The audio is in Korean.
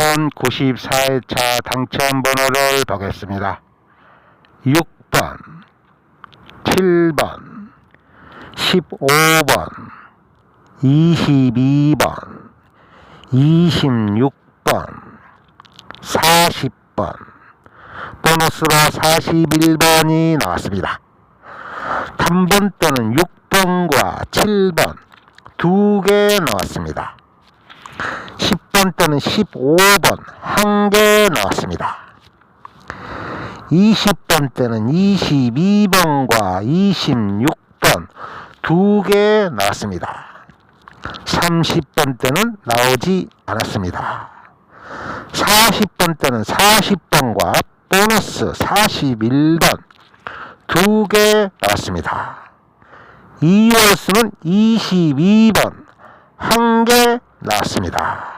2094회차 당첨 번호를 보겠습니다. 6번, 7번, 15번, 22번, 26번, 40번, 보너스로 41번이 나왔습니다. 단번 때는 6번과 7번 두 개 나왔습니다. 10번 때는 15번 한 개 나왔습니다. 20번 때는 22번과 26번 두 개 나왔습니다. 30번 때는 나오지 않았습니다. 40번 때는 40번과 보너스 41번 두 개 나왔습니다. 2월수는 22번 한 개 나왔습니다.